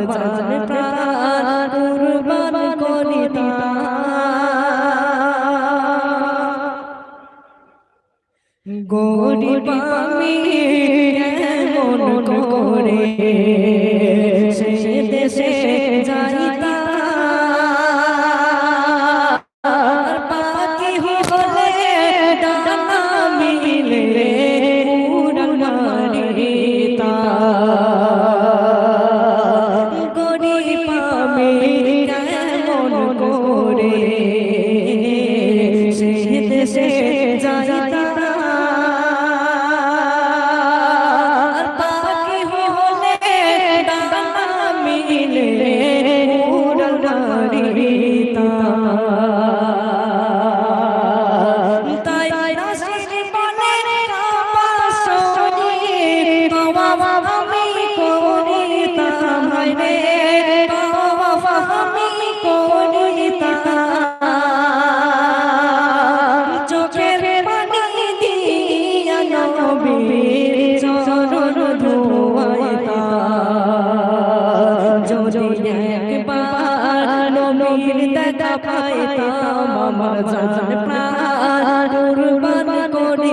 আমার জান প্রাণ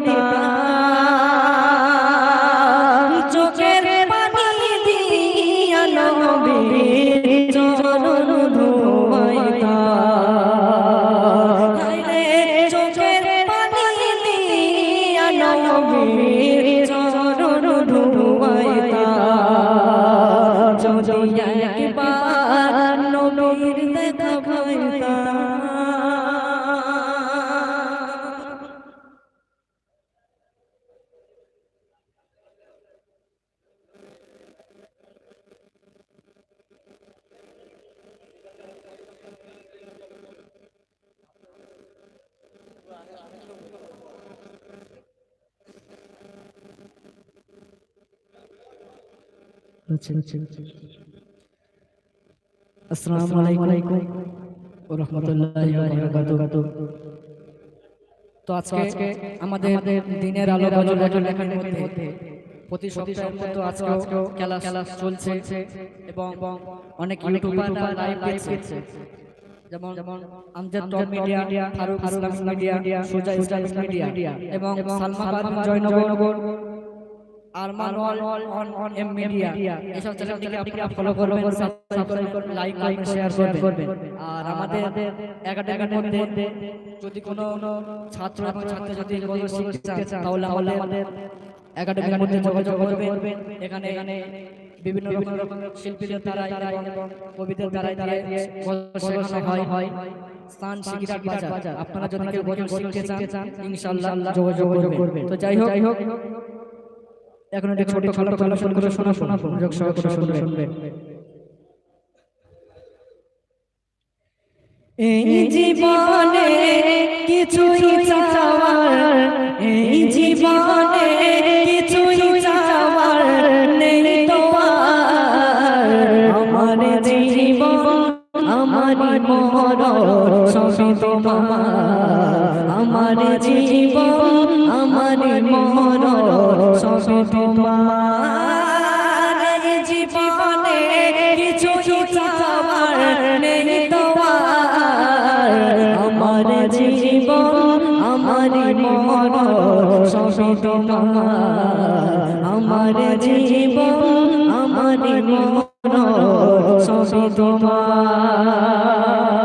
না তো আজকে আমাদের দিনের আলো মধ্যে প্রতি সপ্তাহের মতো আজকেও খেলা খেলা চলছে এবং অনেক ইউটিউবাররা লাইভ যেমন যেমন Amjad top media, Farooq media, Suja media এবং Arman on on M media এসব চ্যানেলটিকে আপনারা ফলো করবেন সাবস্ক্রাইব করবেন লাইক করবেন শেয়ার করবেন। আর আমাদের একাডেমির মধ্যে যদি কোনো ছাত্র এবং ছাত্রী যদি কোনো শিখতে চান তাহলে আমাদের একাডেমির মধ্যে যোগাযোগ করবেন। এখানে এখানে বিভিন্ন রকম শিল্পীদের দ্বারা এবং কবিদের দ্বারা দ্বারা শেখানো হয়। স্থান বাজার। আপনারা যদি কেউ গজল শিখতে চান ইনশাআল্লাহ যোগাযোগ করবেন। তো যাই হোক যাই হোক এখন একটা ছোট ছোট ফোন করে শোনা শোনা মনোযোগ সহকারে শুনবে। এই জীবনে কিছুই চাওয়ার এই জীবনে আমার মরণ সবই আমার জীবন, আমার মরণ সবই জীবনে কিছুই চাওয়ার নেই আমার জীবন, আমার আমার জীবন, আমার সবই তোমার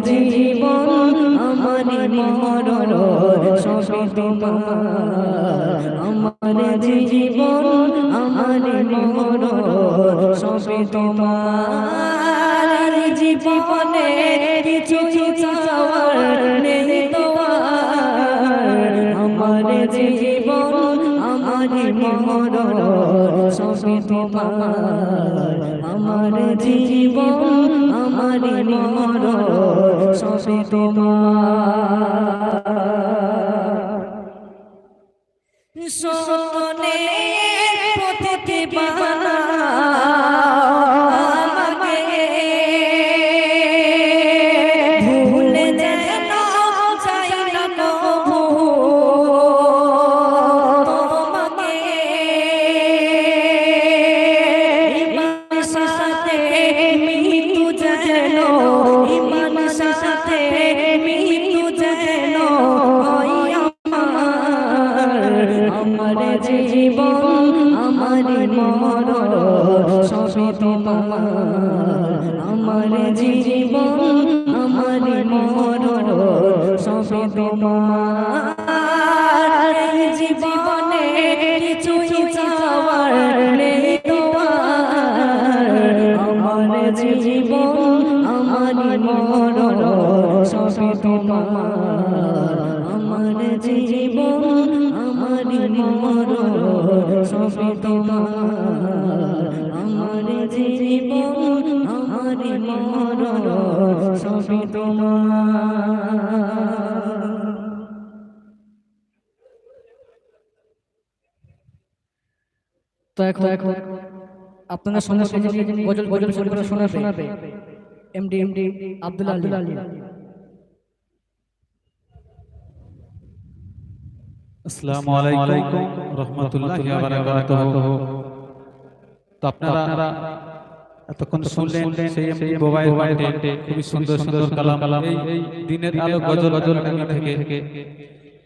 জীবন, আমার মরণ, সবই তোমার। আমার জীবন, আমার মরণ, সবই তোমার। জীবনে কিছু চাওয়ার নেই তোমার। আমার জীবন আমার মরণ সবই তোমার আমার জীবন আমার মর সবে তোমার। তোমার আমার জীবন, আমার মরণ, সবই তোমার। তো এখন এখন আপনাদের গজল শোনাবে, এমডি এমডি আব্দুল আব্দুল আলী। আসসালামু আলাইকুম রহমতুল্লাহি ওয়া বারাকাতুহু। তো আপনারা এতক্ষণ শুনলেন সেই এমপি মোবাইল বাড়িতে খুবই সুন্দর সুন্দর কালাম কালাম এই দিনের আলো গজল গজল থেকে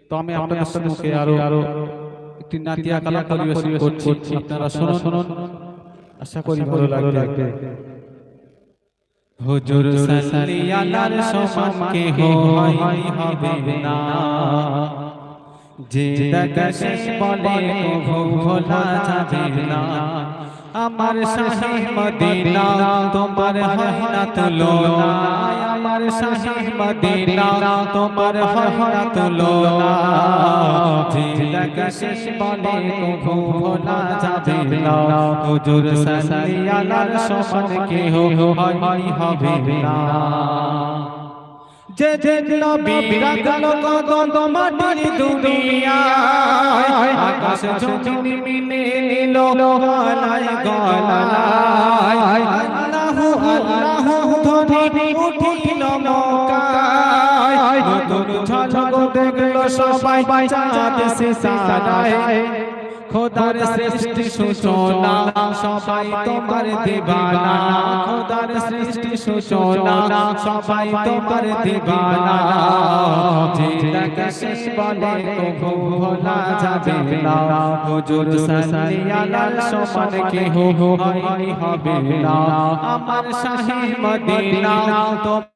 তো আমি আপনাদের সম্মুখে আরও আরও একটি নাতিয়া কালাম পরিবেশন করছি। আপনারা শুনুন। শুনুন। আশা করি ভালো লাগবে। হুজুর সাল্লি আলার সমান কে হয় হবে না। আমার শাহে মদিনা, তোমার হয় না আমার শাহে মদিনা, তোমার হয় না দেশে বলে ভোলা যাবে না। হুজুর সাল্লি আলার সমান কে হয় হবে না। যে যে নবী রাখল কদম মাটির দুনিয়ায় আকাশ জমিন মিলে নিল গলায় গলায়। আল্লাহ আল্লাহ ধ্বনি উঠিল দেখল সবাই চাঁদ সে সারায় খোদার সৃষ্টি সূচনা, সবাই তোমার দিবানা। খোদার সৃষ্টি সূচনা, সবাই তোমার দিবানা। যে দেশে বলে কভু ভোলা যাবে না। হুজুর সাল্লি সমান কে হো হয় হবে না। আমার শাহে মদিনা তোমার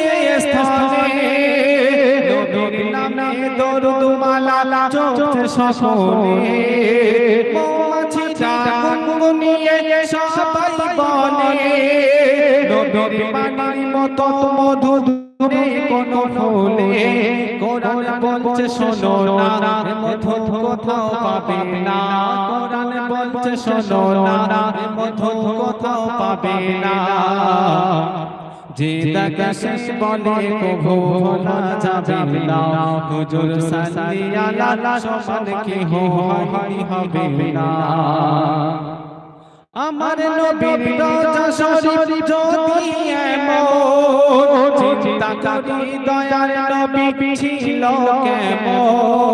দরুদ মালা, চোখে সপনে। মৌমাছিটা গুনগুনিয়ে সবাই বলে নবীর বাণীর মতো মধু কোন ফুলে। কোরআন বলছে, শোনো না মধু কোথাও পাবে না। কোরআন বলছে, শোনো না মধু কোথাও পাবে না। যে দেশে বলে কভু ভোলা যাবে না। হুজুর সাল্লি আলা সমান কি হয় হবে না। আমার নবীর রোজা শরীফ যদি এমন চিন্তা করি দয়ার নবী ছিল কেমন?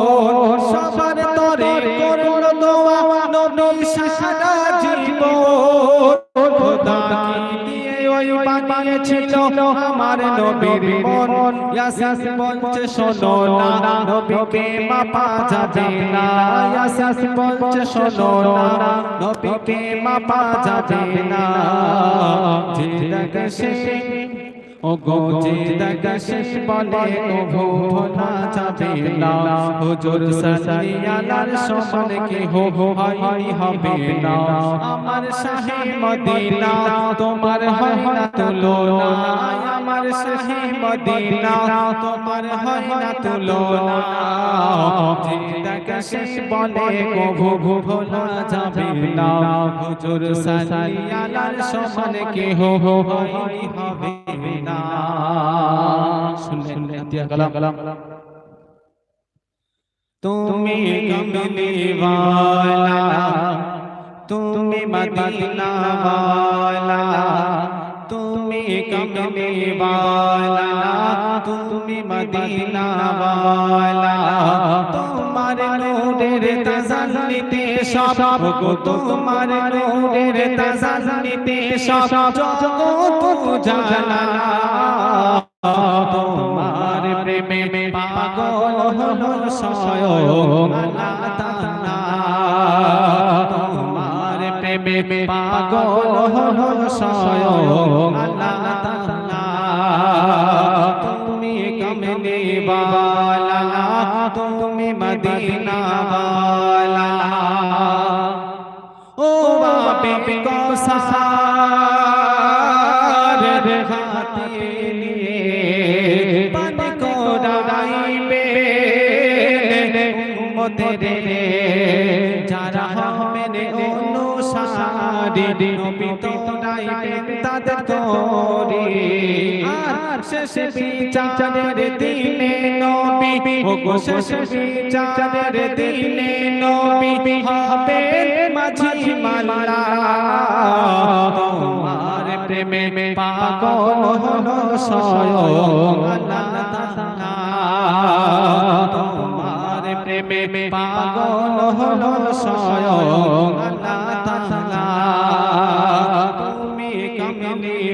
আমার নবীর মন। ইয়াসাস পঞ্চে শোনো না, নবীকে মাপা যাবে না। ইয়াসাস পঞ্চে শোনো না, নবীকে মাপা যাবে না। যে দেখে সে ও গো যে দেখে সে বলে ও ভোলা যাবে না। হুজুর সাল্লিয়ালার সমান কি হো হয়নি, হবে না। আমার শাহে মদিনা, তোমার হয় না তুলনা। আমার শাহে মদিনা, তোমার হয় না তুলনা। সে বলে ও ভোলা যাবে না। হুজুর সাল্লিয়ালার সমান কি হো হয়নি, হবে হবে না শুনলেন কালাম কালাম তুমি কমলিওয়ালা তুমি তুমি কমলি বালা তুমি মদিনা বালা তোমার নূরের তাজাল্লিতে সব তোমার নূরের তাজাল্লিতে সব জগত জানা তোমার প্রেমে পাগল হলো সয় আল্লাহ। প্রেমে পাগল হল স্বয়ং আল্লাহ তাআলা তুমি কমনে বালা তুমি মদিনা বালা ও বাপে কসার খাতে নিয়ে, পান কোরাই অনুসারী নবী তোরাইবেন তাদের করে আর শেষে বিচারের দিনে নবী, ও গো শেষে বিচারের দিনে নবী হবে মাঝি মালা। তোমার প্রেমে পাগল হলো স্বয়ং তোমার প্রেমে পাগল হলো স্বয়ং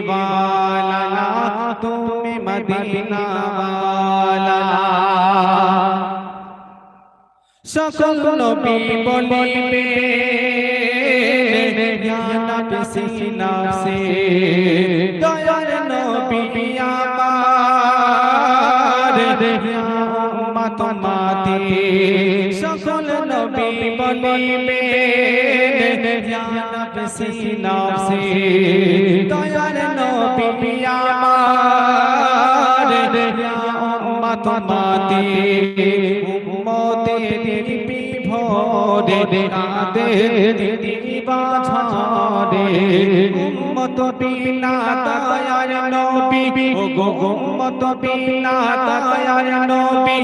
वाला তুমি মদিনা वाला সকল নবী বলিবে ইয়া নবী নাফসে দয়ার নবী আমার ইয়া উম্মত মাতে সকল নবী বলিবে ইয়া নবী নাফসে দয়ার নবী আমার। উম্মত মাতে উম্মতের বিভোরে কাঁদে দিবা ঝরে উম্মত বিনা দয়ার নবী। গো উম্মত বিনা দয়ার নবী।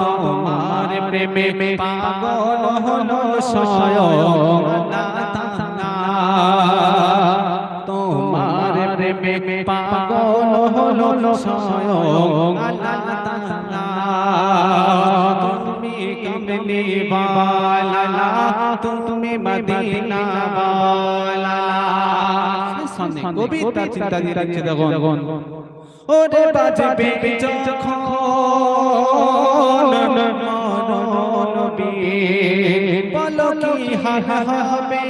তোমার প্রেমে পাগল হলো তাআলা তোমার প্রেমে পাগল হলো স্বয়ং। তুমি কমলি বালা তুমি মদিনা বালা কবিতা চিন্তা দিয়ে রাখছে দেখুন। ওরে বাজবে যখন মন বলো কি হবে?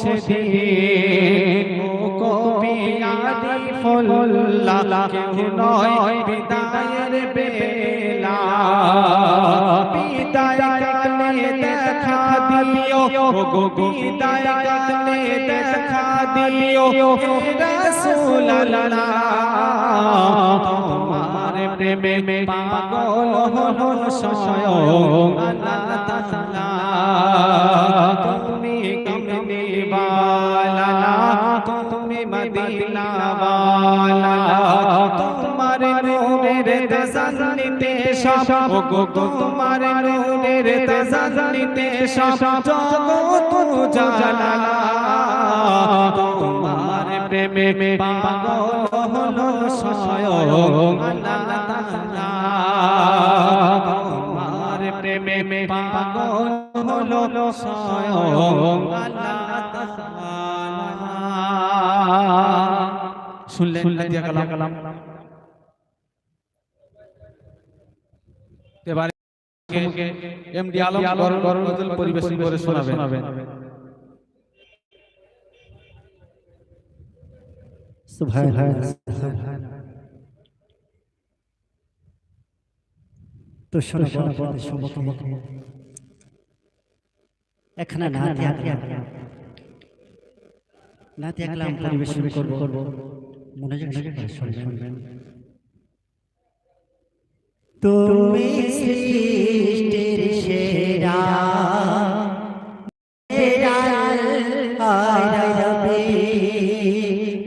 সেদিন কবি আরিফুল্লাহ কেউ নয় বিদায়ের বেলা বিদায় কালে দেখা দিও ও গো বিদায় কালে দেখা দিও রাসূলুল্লাহ তোমার প্রেমে পাগল হলো স্বয়ং আল্লাহ তাআলা সব ও গো তোমার নূরের তাজাল্লিতে সব জগৎ জালা তোমার প্রেমে পাগল হলো স্বয়ং আল্লাহ। তোমার প্রেমে পাগল হলো স্বয়ং আল্লাহ। শুনলেন কালাম কালাম এবারে এমডি আলম গরম গজল পরিবেশন করে শোনাবেন। তো শোনো শোনো শোনো এখানে না পরিবেশন করব। করব। মনোযোগ শুনবেন। তুমি সৃষ্টির সেরা। আরবে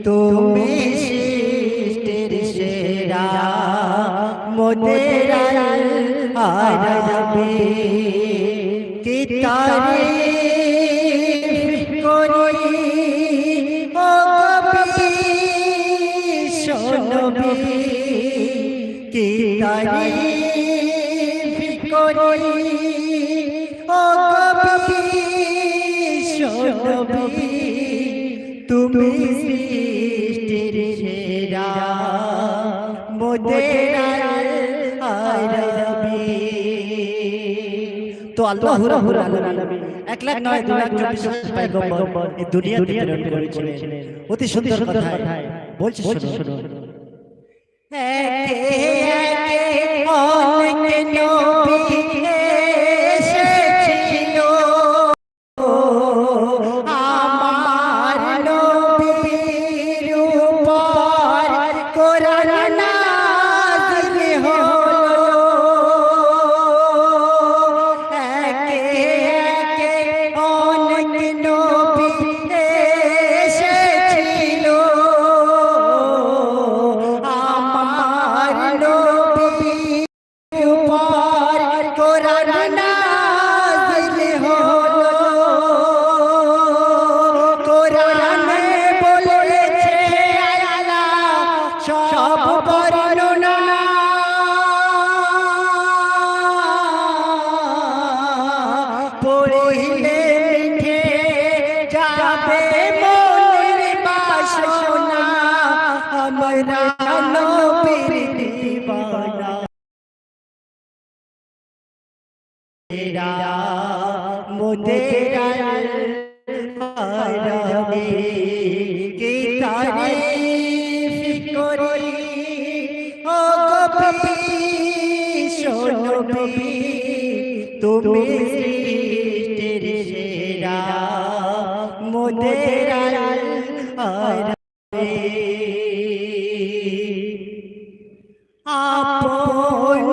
তুমি সৃষ্টির সেরা। মোদের আরবে কি তারিফ তো আল্লাহ রাব্বুল আলামিন এক লাখ নয় দুই লাখ চব্বিশ পয়গম্বর এই দুনিয়াতে প্রেরণ করেছিলেন। অতি সুন্দর কথা বলছি শুনো। একে একে অনেক নবী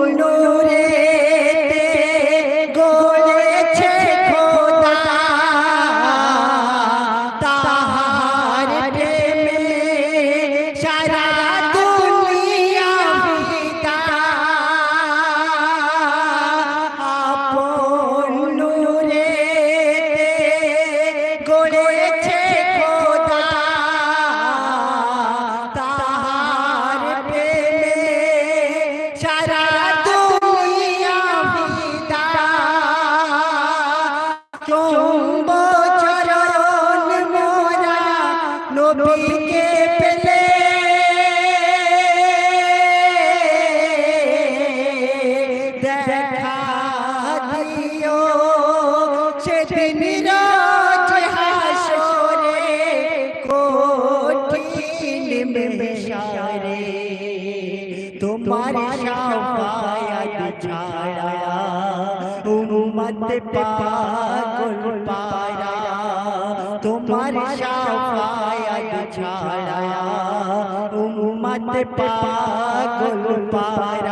no উম্মত পাগল পারা তোমার শাফায়াত ছাড়া উম্মত পাগল পারা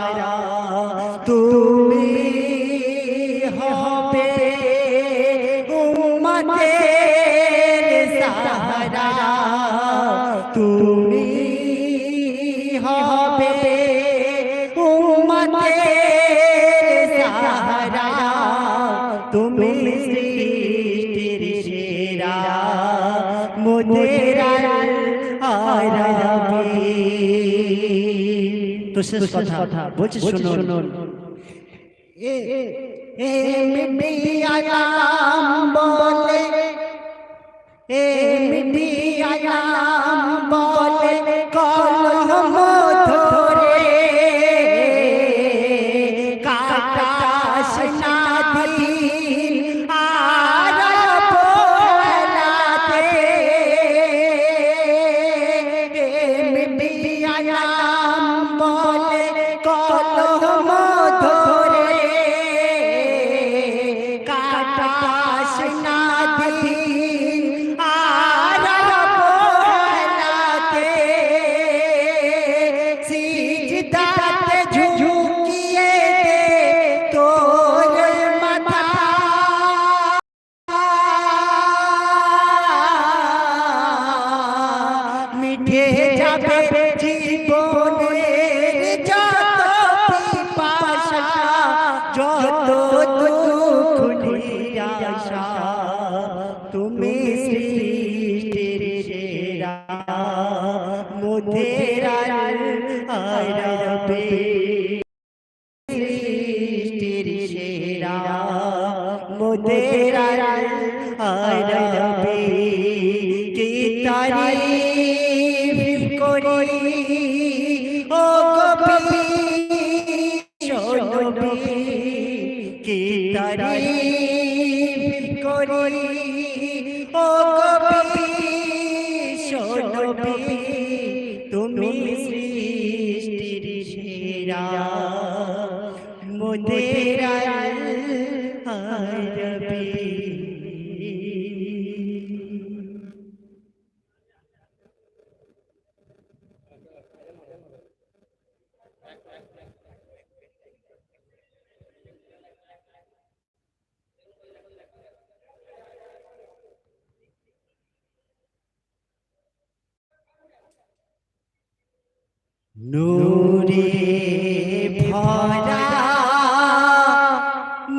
সৃষ্টির সেরা মোদের তো শেষ কথা বলছি শুনুন। এ মিডিয়ায়াম বলে এ মিডিয়ায়াম বলে।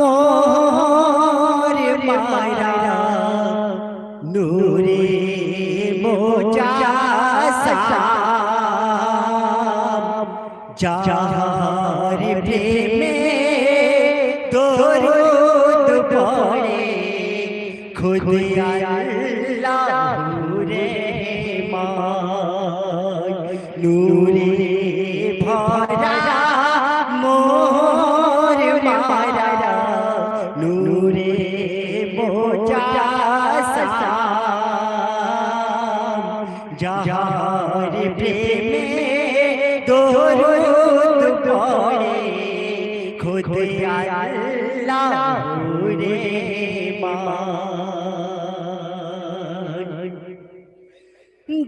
মোর মারা নূরে মোজা যাহার প্রেমে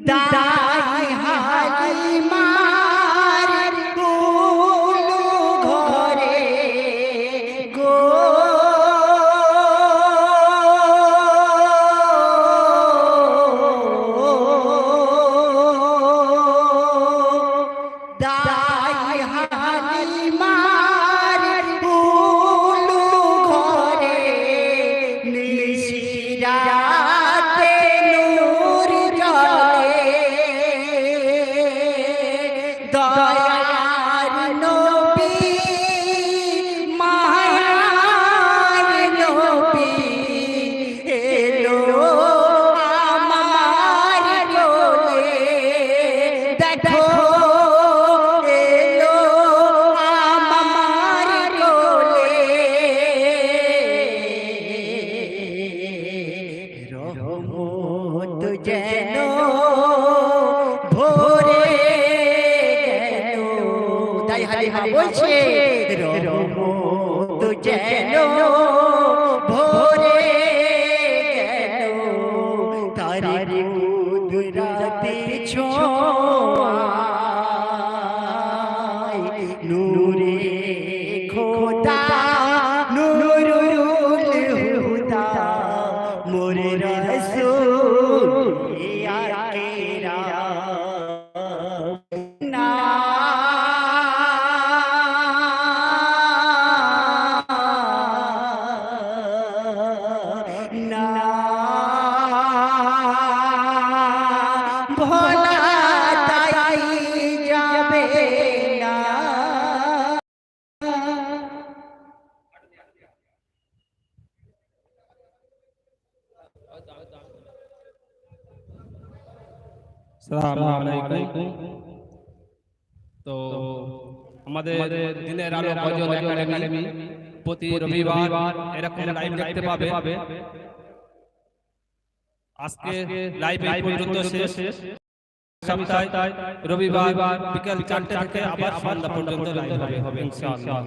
দাই তো আমাদের দিনের আলো গজল একাডেমি প্রতি রবিবার এরকম লাইভ দেখতে পাবে। আজকে লাইভ এই পর্যন্ত শেষ। সপ্তাহে রবিবার বিকাল চারটে থেকে আবার সন্ধ্যা পর্যন্ত লাইভ হবে ইনশাআল্লাহ।